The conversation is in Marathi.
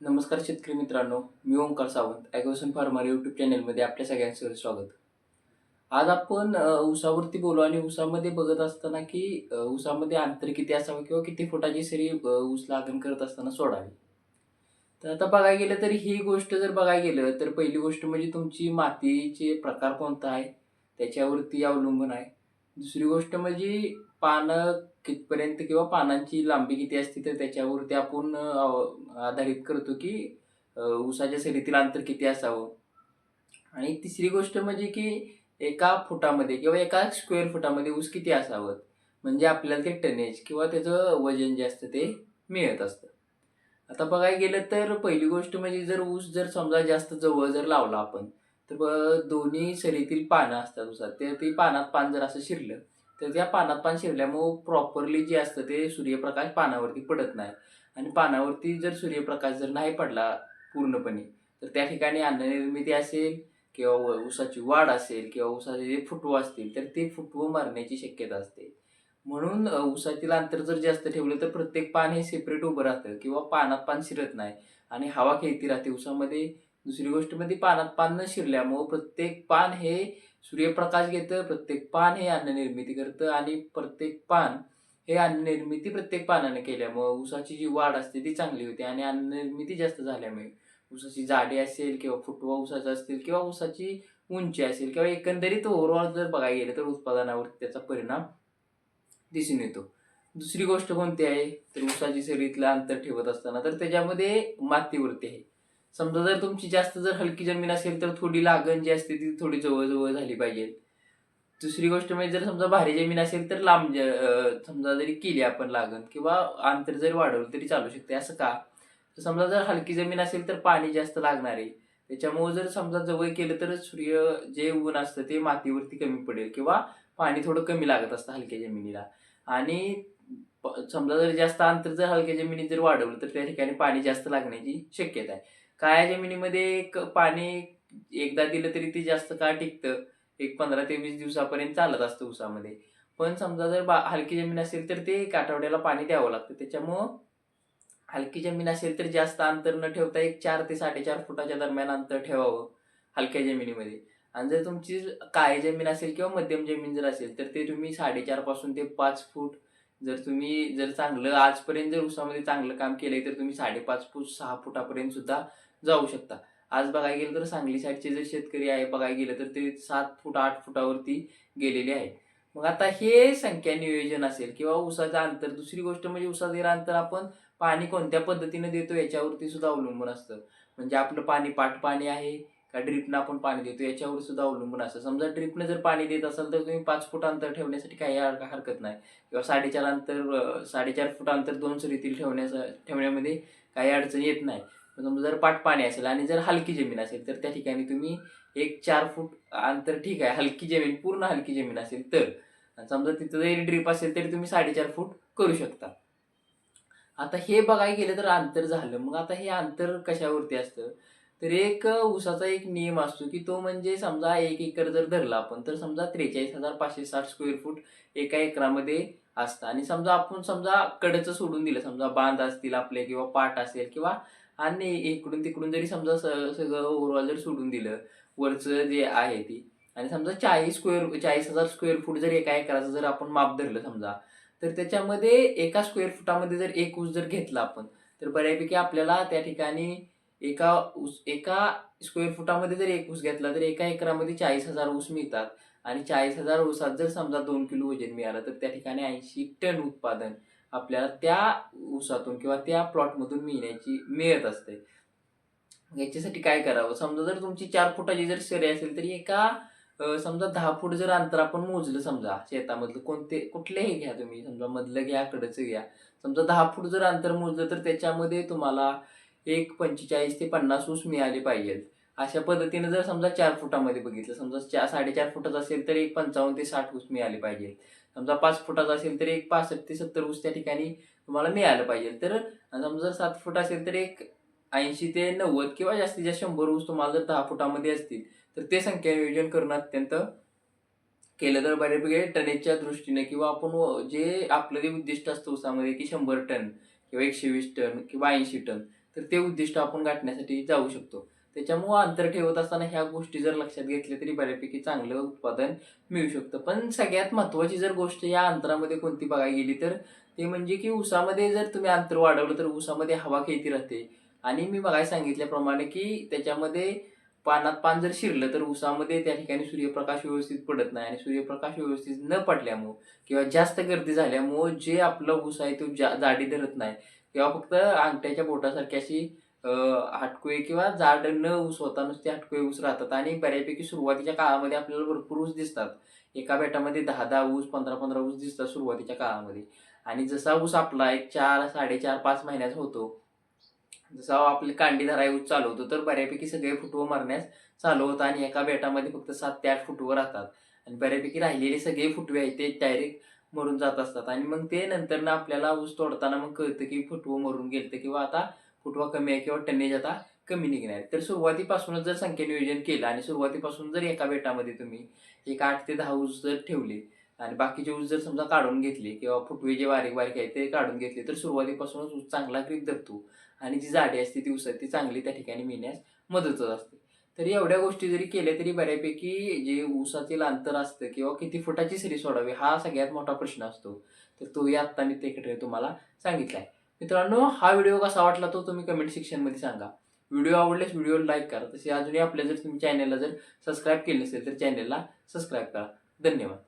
नमस्कार शेतकरी मित्रांनो मी ओंकार सावंत ॲग्रोसन फार्मर यूट्यूब चॅनलमध्ये आपल्या सगळ्यांचं स्वागत. आज आपण उसावरती बोलू आणि उसामध्ये बघत असताना की उसामध्ये अंतर किती असावं किंवा किती फुटाची सरी ऊस लागण करत असताना सोडावी. तर आता बघायला गेलं तर ही गोष्ट जर बघायला गेलं तर पहिली गोष्ट म्हणजे तुमची मातीचे प्रकार कोणता आहे? त्याच्यावरती अवलंबून आहे. दुसरी गोष्ट म्हणजे पानं कितपर्यंत किंवा पानांची लांबी किती असते तर त्याच्यावरती आपण आधारित करतो की ऊसाच्या सरीतील अंतर किती असावं. आणि तिसरी गोष्ट म्हणजे की एका फुटामध्ये किंवा एका स्क्वेअर फुटामध्ये ऊस किती असावं? म्हणजे आपल्याला ते टनेज किंवा त्याचं वजन जे असतं ते मिळत असतं. आता बघायला गेलं तर पहिली गोष्ट म्हणजे जर ऊस जर समजा जास्त जवळ जर लावला आपण तर ब- दोन्ही सरीतील पानं असतात उसात ते ती पानात पान जर असं शिरलं तर त्या पानात पान शिरल्यामुळं प्रॉपरली जे असतं ते सूर्यप्रकाश पानावरती पडत नाही. आणि पानावरती जर सूर्यप्रकाश जर नाही पडला पूर्णपणे तर त्या ठिकाणी अन्ननिर्मिती असेल किंवा व- ऊसाची वाढ असेल किंवा ऊसाचे जे फुटवं असतील तर ते फुटवं मारण्याची शक्यता असते. म्हणून उसातील ऊसातील अंतर जर जास्त ठेवलं तर प्रत्येक पान हे सेपरेट उभं राहतं किंवा पानात पान शिरत नाही. आणि हवा खेळती राहते. ऊसामध्ये दुसरी गोष्ट म्हणजे पानात पान न शिरल्यामुळं प्रत्येक पान हे सूर्यप्रकाश घेतं प्रत्येक पान हे अन्ननिर्मिती करतं आणि प्रत्येक पान हे अन्ननिर्मिती प्रत्येक पानाने केल्यामुळं ऊसाची जी वाढ असते ती चांगली होते आणि अन्ननिर्मिती जास्त झाल्यामुळे ऊसाची जाडी असेल किंवा फुटवा ऊसाचा असतील किंवा ऊसाची उंची असेल किंवा एकंदरीत ओव्हरऑल जर बघायला गेलं तर उत्पादनावर त्याचा परिणाम दिसून येतो. दुसरी गोष्ट कोणती आहे? तर ऊसाची शरीरातलं अंतर ठेवत असताना तर त्याच्यामध्ये मातीवरती आहे. समजा जर तुमची जास्त जर हलकी जमीन असेल तर थोडी लागण जी असते ती थोडी जवळजवळ झाली पाहिजे. दुसरी गोष्ट म्हणजे जर समजा भारी जमीन असेल तर लांब ज- समजा जरी केली आपण लागण किंवा अंतर जरी वाढवलं तरी चालू शकते. असं का? तर समजा जर हलकी जमीन असेल तर पाणी जास्त लागणार आहे. त्याच्यामुळे जर समजा जवळ केलं तर सूर्य जे ऊन असतं ते मातीवरती कमी पडेल किंवा पाणी थोडं कमी लागत असतं हलक्या जमिनीला. आणि प- समजा जर जास्त अंतर जर हलक्या जमिनीत जर वाढवलं तर त्या ठिकाणी पाणी जास्त लागण्याची शक्यता आहे. काळ्या जमिनीमध्ये एक पाणी एकदा दिलं तरी ते जास्त काळ टिकतं. एक पंधरा ते वीस दिवसापर्यंत चालत असतं ऊसामध्ये. पण समजा जर बा हलकी जमीन असेल तर ते एक आठवड्याला पाणी द्यावं लागतं. त्याच्यामुळं हलकी जमीन असेल तर जास्त अंतर न ठेवता एक चार ते साडेचार फुटाच्या दरम्यान अंतर ठेवावं हलक्या जमिनीमध्ये. आणि जर तुमची काळी जमीन असेल किंवा मध्यम जमीन जर असेल तर ते तुम्ही साडेचारपासून ते पाच फूट जर तुम्ही जर चांगलं आजपर्यंत जर उसामध्ये चांगलं काम केलंय तर तुम्ही साडेपाच फूट सहा फुटापर्यंत सुद्धा जाऊ शकता. आज बघायला गेलं तर सांगली साईडचे जर शेतकरी आहे बघायला गेलं तर ते सात फूट आठ फुटावरती गेलेले आहे मग आता हे संख्या नियोजन असेल किंवा उसाचं अंतर दुसरी गोष्ट म्हणजे ऊसाचं अंतर आपण पाणी कोणत्या पद्धतीने देतो याच्यावरती सुद्धा अवलंबून असतं. म्हणजे आपलं पाणी पाट पाणी आहे का ड्रिपनं आपण पाणी देतो याच्यावर सुद्धा अवलंबून असतं. समजा ड्रिपनं जर पाणी देत असाल तर तुम्ही पाच फूट अंतर ठेवण्यासाठी काही हरकत नाही. किंवा साडेचार अंतर साडेचार फूट अंतर दोन सरीतील ठेवण्यास ठेवण्यामध्ये काही अडचण येत नाही. समजा जर पाट पाणी असेल आणि जर हलकी जमीन असेल तर त्या ठिकाणी तुम्ही एक चार फूट अंतर ठीक आहे हलकी जमीन पूर्ण हलकी जमीन असेल तर. समजा तिथं जरी ड्रीप असेल तरी तुम्ही साडेचार फूट करू शकता. आता हे बघायला गेलं तर अंतर झालं. मग आता हे अंतर कशावरती असतं? तर एक ऊसाचा एक नियम असतो की तो म्हणजे समजा एक एकर जर धरला आपण तर समजा त्रेचाळीस हजार पाचशे साठ स्क्वेअर फूट एका एकरामध्ये असतं. आणि समजा आपण समजा कडचं सोडून दिलं समजा बांध असतील आपले किंवा पाट असेल किंवा आणि इकडून तिकडून जरी समजा सगळं ओव्हरऑल जर सोडून दिलं वरचं जे आहे ती आणि समजा चाळीस स्क्वेअर चाळीस हजार स्क्वेअर फूट जर एका एकराचं जर आपण माप धरलं समजा तर त्याच्यामध्ये एका स्क्वेअर फुटामध्ये जर एक ऊस जर घेतला आपण तर बऱ्यापैकी आपल्याला त्या ठिकाणी एका ऊस एका स्क्वेअर फुटामध्ये जर एक ऊस घेतला तर एका एकरामध्ये चाळीस हजार ऊस मिळतात. आणि चाळीस हजार ऊसात जर समजा दोन किलो वजन मिळालं तर त्या ठिकाणी ऐंशी टन उत्पादन आपल्याला त्या ऊसातून किंवा त्या प्लॉटमधून मिळण्याची मिळत असते. याच्यासाठी काय करावं? समजा जर तुमची चार फुटाची जर सरी असेल तरी एका समजा दहा फूट जर अंतर आपण मोजलं समजा शेतामधलं कोणते कुठलेही घ्या तुम्ही. समजा मधलं घ्या कडचं घ्या. समजा दहा फूट जर अंतर मोजलं तर त्याच्यामध्ये तुम्हाला एक पंचेचाळीस ते पन्नास ऊस मिळाले पाहिजेत. अशा पद्धतीने जर समजा चार फुटामध्ये बघितलं समजा चार साडेचार फुटाचं असेल तर एक पंचावन्न ते साठ ऊस मिळाले पाहिजे समजा पाच फुटाचा असेल तर एक पासष्ट ते सत्तर ऊस त्या ठिकाणी तुम्हाला मिळालं पाहिजे तर समजा सात फूट असेल तर एक ऐंशी ते नव्वद किंवा जास्तीत जास्त शंभर ऊस तुम्हाला जर दहा फुटामध्ये असतील तर ते संख्या नियोजन करणं अत्यंत केलं तर बऱ्यापैकी टनेजच्या दृष्टीने किंवा आपण व- जे आपलं जे उद्दिष्ट असतं ऊसामध्ये की शंभर टन किंवा एकशे वीस टन किंवा ऐंशी टन तर ते उद्दिष्ट आपण गाठण्यासाठी जाऊ शकतो. त्याच्यामुळं अंतर ठेवत असताना ह्या गोष्टी जर लक्षात घेतल्या तरी बऱ्यापैकी चांगलं उत्पादन मिळू शकतं. पण सगळ्यात महत्त्वाची जर गोष्ट या अंतरामध्ये कोणती बघायला गेली तर ते म्हणजे की ऊसामध्ये जर तुम्ही अंतर वाढवलं तर ऊसामध्ये हवा खेळती राहते? आणि मी बघायला सांगितल्याप्रमाणे की त्याच्यामध्ये पानात पान जर शिरलं तर ऊसामध्ये त्या ठिकाणी सूर्यप्रकाश व्यवस्थित पडत नाही आणि सूर्यप्रकाश व्यवस्थित न पडल्यामुळं किंवा जास्त गर्दी झाल्यामुळं जे आपलं ऊस आहे तो जा जाडी धरत नाही. किंवा फक्त अंगठ्याच्या बोटासारखी अशी हाटकुळे किंवा जाड न ऊस होता नुसते हाटकुळे ऊस राहतात आणि बऱ्यापैकी सुरुवातीच्या काळामध्ये आपल्याला भरपूर ऊस दिसतात. एका बेटामध्ये दहा दहा ऊस पंधरा पंधरा ऊस दिसतात सुरुवातीच्या काळामध्ये. आणि जसा ऊस आपला एक चार साडेचार पाच महिन्याचा होतो जसा आपले कांडी धराय ऊस चालू होतो तर बऱ्यापैकी सगळे फुटवं मारण्यास चालू होतं आणि एका बेटामध्ये फक्त सात ते आठ फुटवं राहतात. आणि बऱ्यापैकी राहिलेले सगळे फुटवे आहेत ते डायरेक्ट मरून जात असतात. आणि मग ते नंतर ना आपल्याला ऊस तोडताना मग कळतं की फुटवं मरून गेलं किंवा आता फुटवा कमी आहे किंवा टन्नेज आता कमी निघणार आहे. तर सुरुवातीपासूनच जर संख्या नियोजन केलं आणि सुरुवातीपासून जर एका बेटामध्ये तुम्ही एक आठ ते दहा ऊस जर ठेवले आणि बाकीचे ऊस जर समजा काढून घेतले किंवा फुटवे जे बारीक बारीक आहे ते काढून घेतले तर सुरुवातीपासूनच ऊस चांगला ग्रीप धरतो आणि जी जाडी असते ती ऊसात ती चांगली त्या ठिकाणी मिळण्यास मदतच असते. तरी एवढ्या गोष्टी जरी केल्या तरी बऱ्यापैकी जे ऊसातील अंतर असतं किंवा किती फुटाची सरी सोडावी हा सगळ्यात मोठा प्रश्न असतो. तर तोही आत्ता मी ते तुम्हाला सांगितला आहे. मित्रांनो हा व्हिडिओ कसा वाटला तो तुम्ही कमेंट सेक्शनमध्ये सांगा. व्हिडिओ आवडल्यास व्हिडिओ लाईक करा. तसे अजूनही आपल्या जर तुम्ही चॅनलला जर सबस्क्राईब केले नसेल तर चॅनलला सबस्क्राईब करा. धन्यवाद.